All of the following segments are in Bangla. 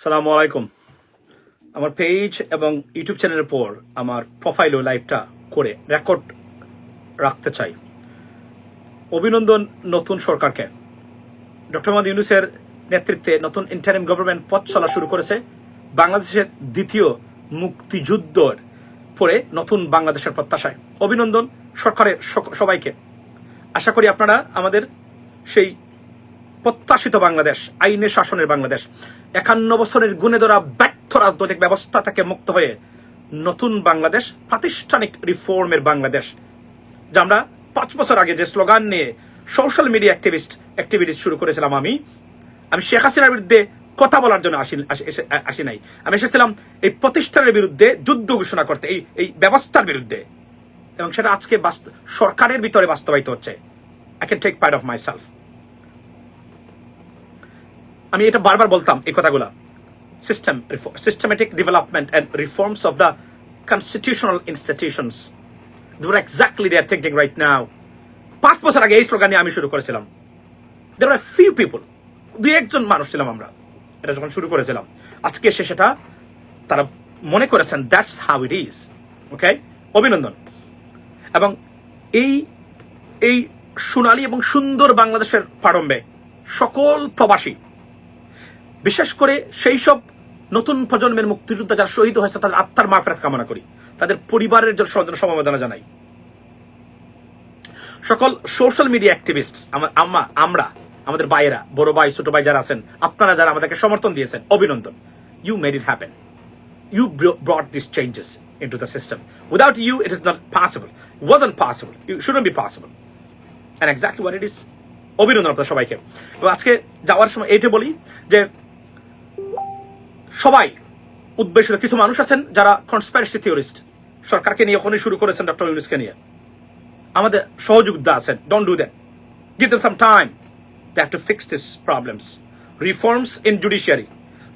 সালামু আলাইকুম। আমার পেজ এবং ইউটিউব চ্যানেলের পর আমার প্রোফাইল ও লাইভটা করে রেকর্ড রাখতে চাই। অভিনন্দন নতুন সরকারকে। ডক্টর মোহাম্মদ ইউনুসের নেতৃত্বে নতুন ইন্টারিম গভর্নমেন্ট পথ চলা শুরু করেছে। বাংলাদেশের দ্বিতীয় মুক্তিযুদ্ধর পরে নতুন বাংলাদেশের প্রত্যাশায়। অভিনন্দন সরকারের সবাইকে। আশা করি আপনারা আমাদের সেই প্রত্যাশিত বাংলাদেশ, আইনের শাসনের বাংলাদেশ একান্ন বছরের গুণে ধরা ব্যর্থ রাজনৈতিক ব্যবস্থা থেকে মুক্ত হয়ে নতুন বাংলাদেশ, প্রাতিষ্ঠানিক রিফর্মের বাংলাদেশ। যা আমরা পাঁচ বছর আগে যে স্লোগান নিয়ে সোশ্যাল মিডিয়া অ্যাক্টিভিস্ট অ্যাক্টিভিটিস শুরু করেছিলাম আমি আমি শেখ হাসিনার বিরুদ্ধে কথা বলার জন্য আসি, আসি- নাই। আমি এসেছিলাম এই প্রতিষ্ঠানের বিরুদ্ধে যুদ্ধ ঘোষণা করতে, এই এই ব্যবস্থার বিরুদ্ধে। এবং সেটা আজকে সরকারের ভিতরে বাস্তবায়িত হচ্ছে। I can take part of my self আমি এটা বারবার বলতাম, এই কথাগুলা। System systematic development and reforms of the constitutional institutions দেওয়ার exactly they are thinking right now পাঁচ বছর আগে এই স্লোগান আমি শুরু করেছিলাম। দের আর ফিউ পিপল দুই একজন মানুষ ছিলাম আমরা। এটা যখন শুরু করেছিলাম, আজকে এসে সেটা তারা মনে করেছেন that's how it is okay অভিনন্দন। এবং এই এই সোনালী এবং সুন্দর বাংলাদেশের প্রারম্ভে সকল প্রবাসী বিশেষ করে সেই সব নতুন প্রজন্মের মুক্তিযোদ্ধা যারা শহীদ হয়েছে তাদের আত্মার মাফেরাত কামনা করি তাদের পরিবারের জন্য সমবেদনা জানাই সকল সোশ্যাল মিডিয়া অ্যাক্টিভিস্ট আমরা আমাদের ভাইয়েরা বড় ভাই ছোট ভাই যারা আছেন আপনারা যারা আমাদেরকে সমর্থন দিয়েছেন অভিনন্দন you made it happen you br- brought these changes into the system. Without you, it is not possible. It wasn't possible. It shouldn't be possible. And exactly what it is. অভিনন্দন আপনার সবাইকে এবং আজকে যাওয়ার সময় এইটা বলি যে সবাই উদ্বেশিত কিছু মানুষ আছেন যারা কনস্পাইরেসি থিওরিস্ট সরকারকে নিয়ে ওখানে শুরু করেছেন ডক্টর ইউনুসকে নিয়ে। আমাদের সহযোগিতা আছেন। Don't do that give them some time they have to fix this problems reforms in judiciary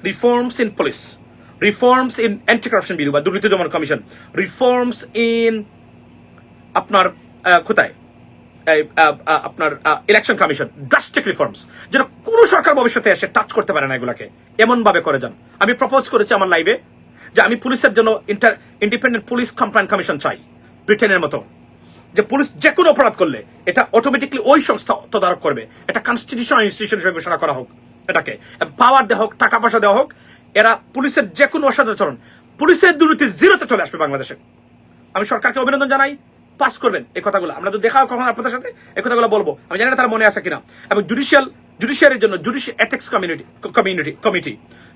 reforms in police reforms in anti corruption bureau বা দুর্নীতি দমন কমিশন। রিফর্মস ইন আপনার কোথায়? আপনার ইলেকশন কমিশন ড্রাস্টিক রিফর্মস যেটা কোনো সরকার ভবিষ্যতে এসে টাচ করতে পারে না এগুলাকে। এমন ভাবে করে যান। আমি প্রপোজ করেছি আমার লাইভে যে আমি পুলিশের জন্য inter independent police complain commission চাই ব্রিটেনের মতো। যে পুলিশ যে কোনো অপরাধ করলে এটা অটোমেটিকলি ওই সংস্থা তদারক করবে। এটা কনস্টিটিউশনাল ইনস্টিটিউশন হিসেবে ঘোষণা করা হোক এটাকে। পাওয়ার দেওয়া হোক, টাকা পয়সা দেওয়া হোক, এরা পুলিশের যে কোনো অসদাচরণ পুলিশের দুর্নীতি জিরোতে চলে আসবে বাংলাদেশে। আমি সরকারকে অভিনন্দন জানাই। পাস করবেন এই কথাগুলো। আমরা তো দেখা হয় কখন আপনাদের সাথে, এই কথাগুলো বলব। আমি জানি না তার মনে আছে কিনা। এবং জুডিশিয়াল জুডিশিয়ারির জন্য judicial ethics community community committee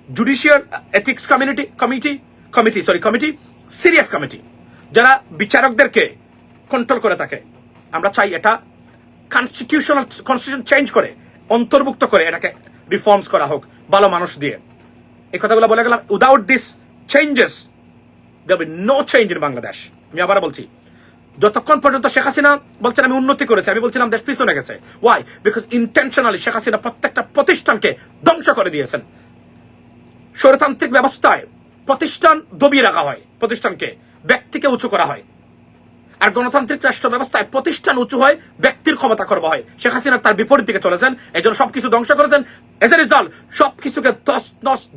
judicial ethics community committee committee sorry committee serious committee যারা বিচারকদেরকে কন্ট্রোল করে থাকে। আমরা চাই এটা কনস্টিটিউশনাল কনস্টিটিউশন চেঞ্জ করে, অন্তর্ভুক্ত করে এটাকে রিফর্মস করা হোক, ভালো মানুষ দিয়ে। এই কথাগুলো বলে গেলাম without this changes there be no change in Bangladesh আমি আবার বলছি যতক্ষণ পর্যন্ত শেখ হাসিনা বলছেন আমি উন্নতি করেছি, আমি বলছিলাম দেশ পিছনে গেছে। Why because intentionally Sheikh Hasina প্রত্যেকটা প্রতিষ্ঠানকে ধ্বংস করে দিয়েছেন। স্বরতান্ত্রিক ব্যবস্থায় প্রতিষ্ঠান দবিয়ে রাখা হয়, প্রতিষ্ঠানকে, ব্যক্তিকে উঁচু করা হয়। আর গণতান্ত্রিক রাষ্ট্র ব্যবস্থায় প্রতিষ্ঠান উঁচু হয়, ব্যক্তির ক্ষমতা করবা হয়। শেখ হাসিনা তার বিপরীত দিকে চলেছেন, এই জন্য সবকিছু ধ্বংস করেছেন। এজ এ রেজাল্ট সবকিছুকে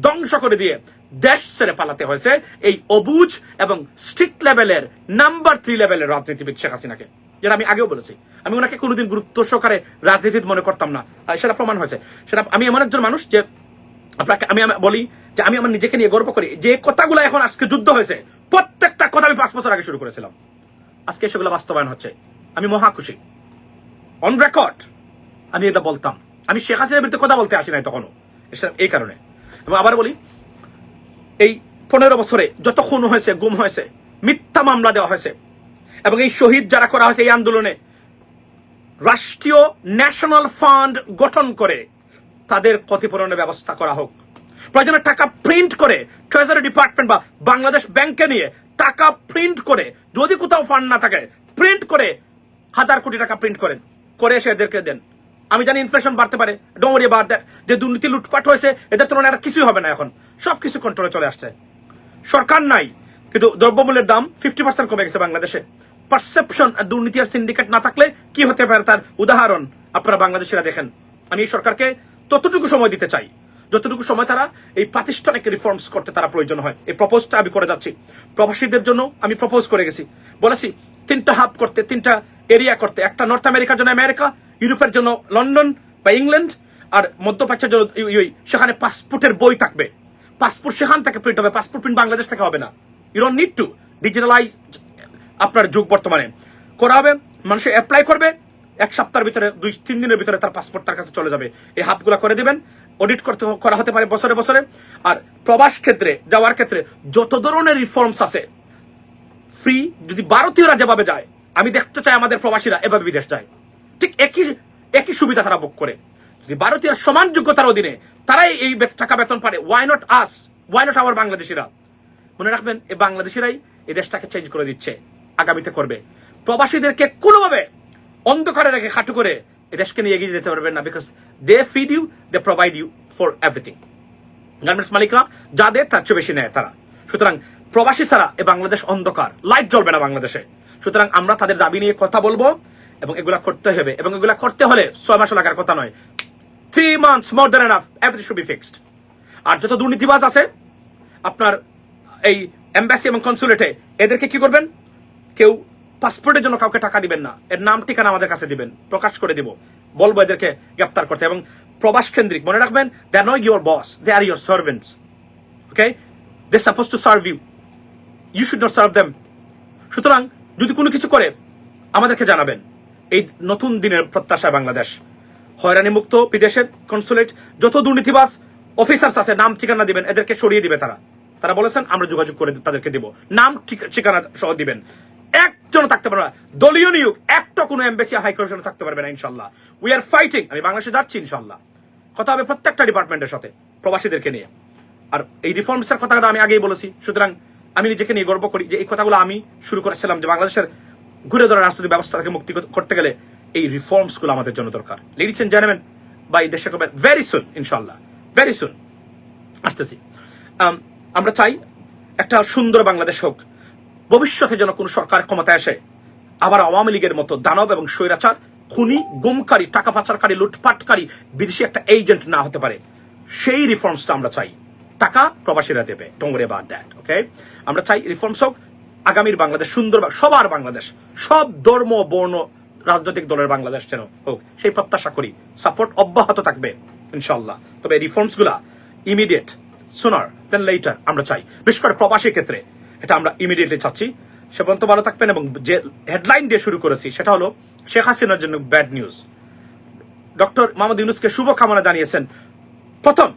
ধ্বংস করে দিয়ে দেশ ছেড়ে পালাতে হয়েছে এই অবুজ এবং স্ট্রিক্ট লেভেলের নাম্বার থ্রি লেভেলের রাজনীতিবিদ শেখ হাসিনাকে। যেটা আমি আগেও বলেছি। আমি ওনাকে কোনোদিন গুরুত্ব সহকারে রাজনীতিবিদ মনে করতাম না। সেটা প্রমাণ হয়েছে। সেটা আমি এমন একজন মানুষ যে আপনাকে আমি বলি যে আমি আমার নিজেকে নিয়ে গর্ব করি। যে কথাগুলো এখন আজকে যুদ্ধ হয়েছে, প্রত্যেকটা কথা আমি পাঁচ বছর আগে শুরু করেছিলাম। আজকে সেগুলো বাস্তবায়ন হচ্ছে। আমি মহা খুশি। অন রেকর্ড আমি এটা বলতাম। আমি শেখ হাসিনার বিরুদ্ধে কথা বলতে আসি নাই তখনও। এই কারণে। এবং আবার বলি এই পনেরো বছরে যত খুন হয়েছে, গুম হয়েছে, মিথ্যা মামলা দেওয়া হয়েছে, এবং এই শহীদ যারা করা হয়েছে এই আন্দোলনে রাষ্ট্রীয় ন্যাশনাল ফান্ড গঠন করে তাদের ক্ষতিপূরণের ব্যবস্থা করা হোক। প্রয়োজনে টাকা প্রিন্ট করে ট্রেজারি ডিপার্টমেন্ট বা বাংলাদেশ ব্যাংকে নিয়ে টাকা প্রিন্ট করে, যদি কোথাও ফান্ড না থাকে, প্রিন্ট করে হাজার কোটি টাকা প্রিন্ট করেন। করে এসে এদেরকে দেন। আমি জানি ইনফ্লেশন বাড়তে পারে। ডোমরি বার দ্যাট যে দুর্নীতি লুটপাট হয়েছে, এদের তুলনায় আর কিছুই হবে না এখন। সব কিছু কন্ট্রোলে চলে আসছে। সরকার নাই, কিন্তু দ্রব্যমূল্যের দাম ফিফটি পার্সেন্ট কমে গেছে বাংলাদেশে। পারসেপশন আর দুর্নীতি আর সিন্ডিকেট না থাকলে কি হতে পারে তার উদাহরণ আপনারা বাংলাদেশিরা দেখেন। আমি এই সরকারকে ততটুকু সময় দিতে চাই, যতটুকু সময় তারা এই প্রাতিষ্ঠানিক রিফর্মস করতে তারা প্রয়োজন হয়। এই প্রপোজটা আমি করে যাচ্ছি। প্রবাসীদের জন্য আমি প্রপোজ করে গেছি। বলেছি, তিনটা হাব করতে, তিনটা এরিয়া করতে, একটা নর্থ আমেরিকার জন্য আমেরিকা ইউরোপের জন্য লন্ডন বা ইংল্যান্ড আর মধ্যপ্রাচ্যের জন্য সেখানে পাসপোর্টের বই থাকবে। পাসপোর্ট সেখান থেকে প্রিন্ট হবে, পাসপোর্ট প্রিন্ট বাংলাদেশ থেকে হবে না। You don't need to digitalize আপনার যুগ বর্তমানে। করা হবে, মানুষ অ্যাপ্লাই করবে, এক সপ্তাহের ভিতরে, দুই, তিন দিনের ভিতরে তার পাসপোর্ট তার কাছে চলে যাবে। এই হাবগুলো করে দিবেন অডিট করতে করা হতে পারে বছরে বছরে। আর প্রবাস ক্ষেত্রে, যাওয়ার ক্ষেত্রে যত ধরনের রিফর্মস আছে ফ্রি যদি ভারতীয়রা যেভাবে যায়, আমি দেখতে চাই আমাদের প্রবাসীরা এভাবে বিদেশ যায়। ঠিক একই একই সুবিধা তারা ভোগ করে। যদি ভারতীয়রা সমান যোগ্যতার অধীনে তারাই এই টাকা বেতন পারে why not us why not our বাংলাদেশিরা? মনে রাখবেন এই বাংলাদেশিরাই এই দেশটাকে চেঞ্জ করে দিচ্ছে, আগামীতে করবে। প্রবাসীদেরকে কোনোভাবে অন্ধকারে রেখে খাটু করে এই দেশকে নিয়ে এগিয়ে যেতে পারবেন না because they feed you they provide you for everything garments মালিকরা যাদের তার চেয়ে বেশি নেয় তারা। সুতরাং প্রবাসী ছাড়া এ বাংলাদেশ অন্ধকার লাইট জ্বলবে না বাংলাদেশে। সুতরাং আমরা তাদের দাবি নিয়ে কথা বলব। এবং এগুলা করতে হবে। এবং এগুলা করতে হলে ছয় মাস লাগার কথা নয়। Three months more than enough everything should be fixed আর যত দুর্নীতিবাজ আছে, আপনার এই এম্বাসি এবং কনসুলেটে এদেরকে কি করবেন? কেউ পাসপোর্টের জন্য কাউকে টাকা দিবেন না। এর নাম ঠিকানা আমাদের কাছে দিবেন, প্রকাশ করে দিব। বলব এদেরকে গ্রেপ্তার করতে। এবং প্রবাস কেন্দ্রিক, মনে রাখবেন they are not your boss they are your servants okay they suppose to serve you you should not serve them সুতরাং যদি কোনো কিছু করে, আমাদেরকে জানাবেন। এই নতুন দিনের প্রত্যাশা বাংলাদেশ। হয়রানি মুক্ত বিদেশের কনসুলেট, যত দুর্নীতিবাস অফিসার্স আছে, নাম ঠিকানা দিবেন, এদেরকে সরিয়ে দিবে তারা। তারা বলেছেন, আমরা যোগাযোগ করে তাদেরকে দিব। নাম ঠিকানা সহ দিবেন। একজন থাকতে পারবে না। দলীয় নিয়োগ, একটা কোনো এমবেসি, হাই কমিশনে থাকতে পারবে না, ইনশাল্লাহ। উই আর ফাইটিং আমি বাংলাদেশে যাচ্ছি, ইনশাল্লাহ। কথা হবে প্রত্যেকটা ডিপার্টমেন্টের সাথে, প্রবাসীদেরকে নিয়ে। আর এই রিফর্মসের কথাটা আমি আগেই বলেছি। সুতরাং আমি নিজেকে নিয়ে গর্ব করি যে এই কথাগুলো আমি শুরু করেছিলাম, যে বাংলাদেশের ঘুরে ধরা রাজনৈতিক ব্যবস্থা থেকে মুক্তি করতে গেলে এই রিফর্মসগুলো আমাদের জন্য দরকার। লেডিস এন্ড জেন্টলম্যান বা এই দেশে করবেন ভেরি সুন ইনশাল্লাহ ভেরি সুন আসতেছি। আমরা চাই একটা সুন্দর বাংলাদেশ হোক। ভবিষ্যতে যেন কোন সরকার ক্ষমতায় আসে। আবার আওয়ামী লীগের মতো দানব এবং স্বৈরাচার, খুনি, গুমকারী, টাকা পাচারকারী, লুটপাটকারী, বিদেশি একটা এজেন্ট না হতে পারে। সেই রিফর্মসটা আমরা চাই। টাকা প্রবাসীরা দেবে। ডোঙ্গরে বা দ্যাট ওকে আমরা চাই রিফর্মস হোক আগামীর বাংলাদেশ, সুন্দর সবার বাংলাদেশ, সব ধর্ম, বর্ণ, রাজনৈতিক দলের বাংলাদেশ যেন হোক, সেই প্রত্যাশা করি। সাপোর্ট অব্যাহত থাকবে ইনশাল্লাহ তবে রিফর্মসগুলা ইমিডিয়েট সোনার দেন লেটার আমরা চাই। বিশেষ করে প্রবাসী ক্ষেত্রে, এটা আমরা ইমিডিয়েটলি চাচ্ছি। সে পর্যন্ত ভালো থাকবেন এবং যে হেডলাইন দিয়ে শুরু করেছি, সেটা হলো শেখ হাসিনার জন্য ব্যাড নিউজ ডক্টর মোহাম্মদ ইউনুসকে শুভকামনা জানিয়েছেন। প্রথম,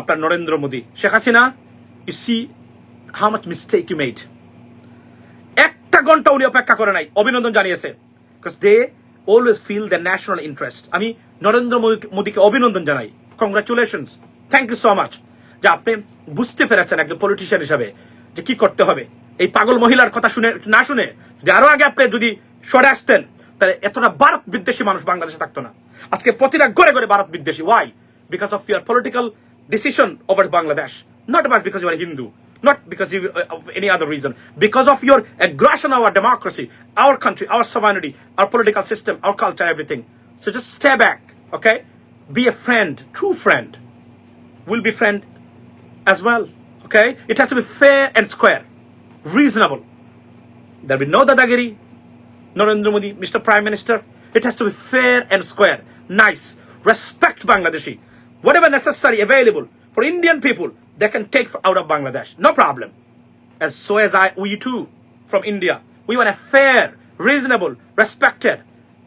আপনার Narendra Modi. Sheikh Hasina you see how much mistake you made একটা ঘণ্টা উনি অপেক্ষা করে নাই অভিনন্দন জানিয়েছে। Because they always feel the national interest আমি নরেন্দ্র মোদী- মোদীকে অভিনন্দন জানাই। Congratulation thank you so much যে আপনি বুঝতে পেরেছেন একজন পলিটিশিয়ান হিসাবে যে কি করতে হবে। এই পাগল মহিলার কথা শুনে না শুনে যদি আরও আগে আপনি যদি সরে আসতেন তাহলে এতটা ভারত বিদ্বেষী মানুষ বাংলাদেশে থাকতো না। আজকে প্রতিটা ঘরে ঘরে ভারত বিদ্বেষী। Why because of your political decision over Bangladesh. Not about because you are Hindu, not because uh, of any other reason. Because of your aggression on our democracy, our country, our sovereignty, our political system, our culture, everything. So just stay back, okay? Be a friend, true friend. We'll be friend as well, okay? It has to be fair and square, reasonable. There will be no dadagiri, Narendra Modi, Mr. Prime Minister. It has to be fair and square, nice. Respect Bangladeshi. Whatever necessary available for Indian people, they can take out of Bangladesh. No problem. As so as I, we too, from India, we want a fair, reasonable, respected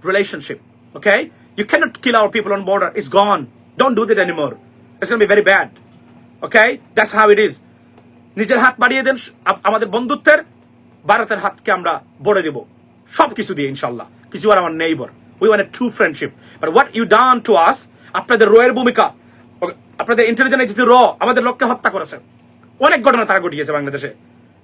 relationship. Okay? You cannot kill our people on border. It's gone. Don't do that anymore. It's going to be very bad. Okay? That's how it is. নিজের হাত বাড়িয়ে দেন আপ- আমাদের বন্ধুত্বের ভারতের হাতকে আমরা বড়ে দেব সব কিছু দিয়ে ইনশাল্লাহ কিছু আর আমার neighbour we want a true friendship but what you done to us আপনাদের রয়ের ভূমিকা ও- আপনাদের ইন্টেলিজেন্স এজেন্সি র আমাদের লোককে হত্যা করেছে অনেক ঘটনা তারা ঘটিয়েছে বাংলাদেশে।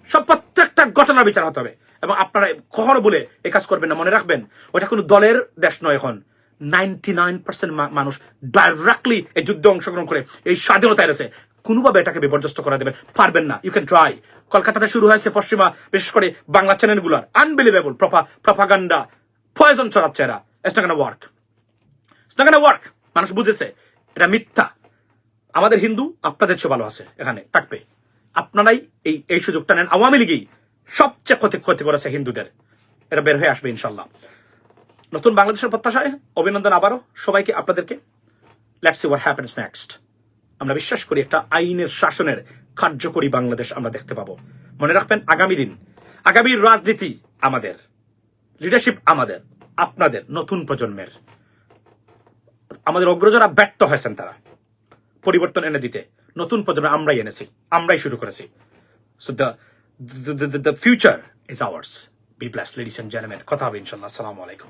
সব প্রত্যেকটা ঘটনার বিচার হতে হবে। এবং আপনারা কখনো বলে এই কাজ করবেন না, মনে রাখবেন, ওটা কোনো দলের দেশ নয় এখন। নাইনটি নাইন পার্সেন্ট মানুষ ডাইরেক্টলি এই যুদ্ধে অংশগ্রহণ করে, এই স্বাধীনতা এনেছে কোনোভাবে এটাকে বিপর্যস্ত করা দেবেন পারবেন না। ইউ ক্যান ট্রাই কলকাতাতে শুরু হয়েছে পশ্চিমা, বিশেষ করে বাংলা চ্যানেলগুলোর আনবিলিভেবল প্রপাগান্ডা পয়জন ছড়াচ্ছে এরা। ওয়ার্ক ওয়ার্ক মানুষ বুঝেছে, এটা মিথ্যা। আমাদের হিন্দু, আপনাদের চেয়ে ভালো আছে। এখানে, থাকবে। আপনারাই এই এই সুযোগটা নেন। আওয়ামী লীগই সবচেয়ে ক্ষতি ক্ষতি করেছে হিন্দুদের। এটা বের হয়ে আসবে, ইনশাল্লাহ। নতুন বাংলাদেশের প্রত্যাশায় অভিনন্দন আবারও সবাইকে আপনাদেরকে। Let's see what happens next আমরা বিশ্বাস করি একটা আইনের শাসনের কার্যকরী বাংলাদেশ আমরা দেখতে পাবো। মনে রাখবেন, আগামী দিন, আগামী রাজনীতি আমাদের লিডারশিপ আমাদের, আপনাদের নতুন প্রজন্মের। আমাদের অগ্রজরা ব্যর্থ হয়েছেন তারা। পরিবর্তন এনে দিতে। নতুন প্রজন্ম আমরাই এনেছি, আমরাই শুরু করেছি। So the the future is ours be blast ladies and gentleman কথা হবে ইনশাল্লাহ আসসালামু আলাইকুম।